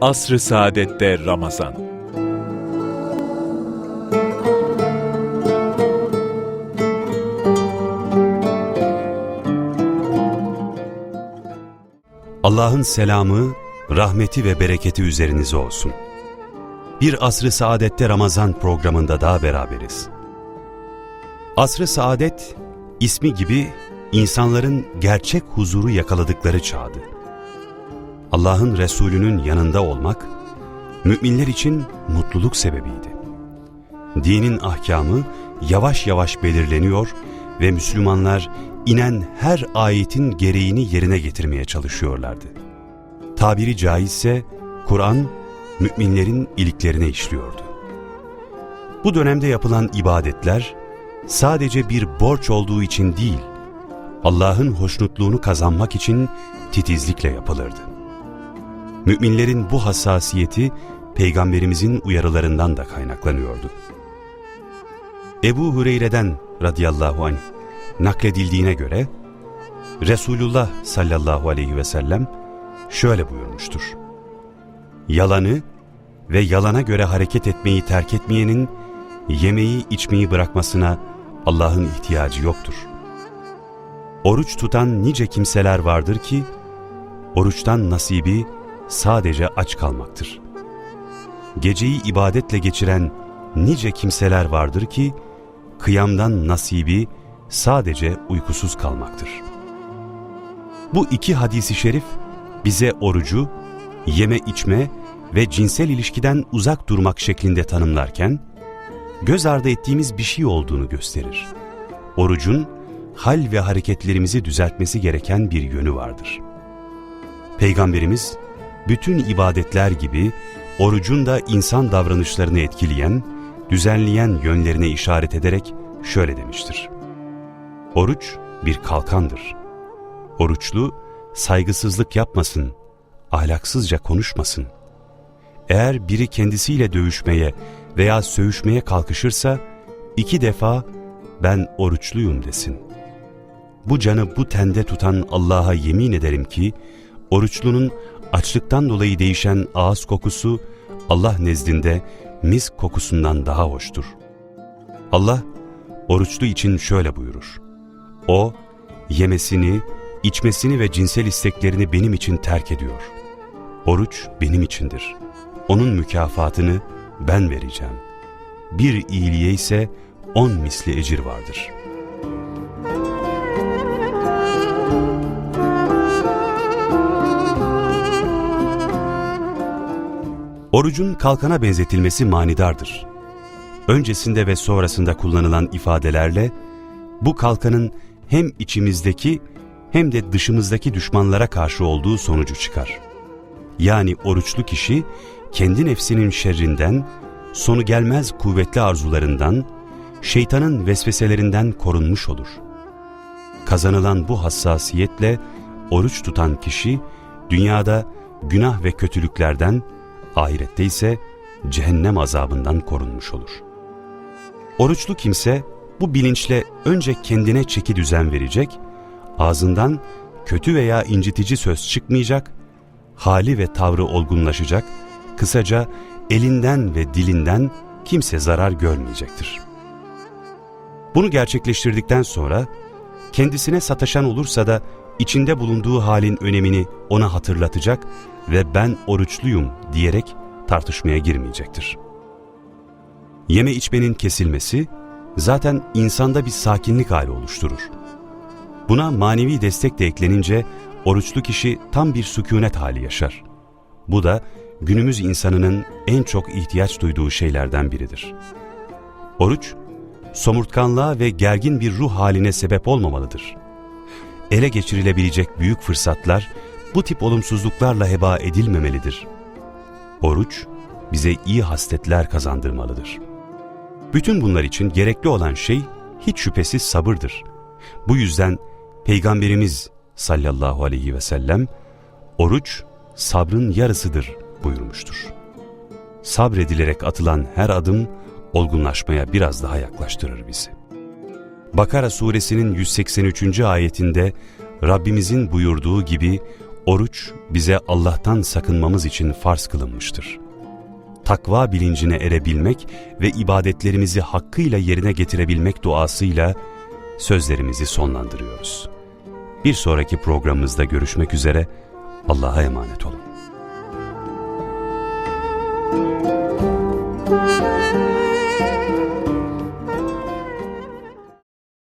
Asr-ı Saadet'te Ramazan Allah'ın selamı, rahmeti ve bereketi üzerinize olsun. Bir Asr-ı Saadet'te Ramazan programında daha beraberiz. Asr-ı Saadet, ismi gibi insanların gerçek huzuru yakaladıkları çağdı. Allah'ın Resulü'nün yanında olmak, müminler için mutluluk sebebiydi. Dinin ahkamı yavaş yavaş belirleniyor ve Müslümanlar inen her ayetin gereğini yerine getirmeye çalışıyorlardı. Tabiri caizse Kur'an müminlerin iliklerine işliyordu. Bu dönemde yapılan ibadetler sadece bir borç olduğu için değil, Allah'ın hoşnutluğunu kazanmak için titizlikle yapılırdı. Müminlerin bu hassasiyeti Peygamberimizin uyarılarından da kaynaklanıyordu. Ebu Hureyre'den radıyallahu anh nakledildiğine göre Resulullah sallallahu aleyhi ve sellem şöyle buyurmuştur. Yalanı ve yalana göre hareket etmeyi terk etmeyenin yemeği içmeyi bırakmasına Allah'ın ihtiyacı yoktur. Oruç tutan nice kimseler vardır ki oruçtan nasibi sadece aç kalmaktır. Geceyi ibadetle geçiren nice kimseler vardır ki kıyamdan nasibi sadece uykusuz kalmaktır. Bu iki hadisi şerif bize orucu, yeme içme ve cinsel ilişkiden uzak durmak şeklinde tanımlarken, göz ardı ettiğimiz bir şey olduğunu gösterir. Orucun hal ve hareketlerimizi düzeltmesi gereken bir yönü vardır. Peygamberimiz, bütün ibadetler gibi orucun da insan davranışlarını etkileyen, düzenleyen yönlerine işaret ederek şöyle demiştir. Oruç bir kalkandır. Oruçlu saygısızlık yapmasın, ahlaksızca konuşmasın. Eğer biri kendisiyle dövüşmeye veya söğüşmeye kalkışırsa iki defa ben oruçluyum desin. Bu canı bu tende tutan Allah'a yemin ederim ki oruçlunun açlıktan dolayı değişen ağız kokusu Allah nezdinde mis kokusundan daha hoştur. Allah oruçlu için şöyle buyurur. O, yemesini, içmesini ve cinsel isteklerini benim için terk ediyor. Oruç benim içindir. Onun mükafatını ben vereceğim. Bir iyiliğe ise on misli ecir vardır. Orucun kalkana benzetilmesi manidardır. Öncesinde ve sonrasında kullanılan ifadelerle bu kalkanın hem içimizdeki hem de dışımızdaki düşmanlara karşı olduğu sonucu çıkar. Yani oruçlu kişi kendi nefsinin şerrinden, sonu gelmez kuvvetli arzularından, şeytanın vesveselerinden korunmuş olur. Kazanılan bu hassasiyetle oruç tutan kişi dünyada günah ve kötülüklerden, ahirette ise cehennem azabından korunmuş olur. Oruçlu kimse bu bilinçle önce kendine çeki düzen verecek, ağzından kötü veya incitici söz çıkmayacak, hali ve tavrı olgunlaşacak, kısaca elinden ve dilinden kimse zarar görmeyecektir. Bunu gerçekleştirdikten sonra kendisine sataşan olursa da içinde bulunduğu halin önemini ona hatırlatacak ve ben oruçluyum diyerek tartışmaya girmeyecektir. Yeme içmenin kesilmesi zaten insanda bir sakinlik hali oluşturur. Buna manevi destek de eklenince oruçlu kişi tam bir sükunet hali yaşar. Bu da günümüz insanının en çok ihtiyaç duyduğu şeylerden biridir. Oruç, somurtkanlığa ve gergin bir ruh haline sebep olmamalıdır. Ele geçirilebilecek büyük fırsatlar bu tip olumsuzluklarla heba edilmemelidir. Oruç, bize iyi hasletler kazandırmalıdır. Bütün bunlar için gerekli olan şey hiç şüphesiz sabırdır. Bu yüzden Peygamberimiz sallallahu aleyhi ve sellem oruç sabrın yarısıdır buyurmuştur. Sabredilerek atılan her adım olgunlaşmaya biraz daha yaklaştırır bizi. Bakara suresinin 183. ayetinde Rabbimizin buyurduğu gibi Oruç bize Allah'tan sakınmamız için farz kılınmıştır. Takva bilincine erebilmek ve ibadetlerimizi hakkıyla yerine getirebilmek duasıyla sözlerimizi sonlandırıyoruz. Bir sonraki programımızda görüşmek üzere. Allah'a emanet olun.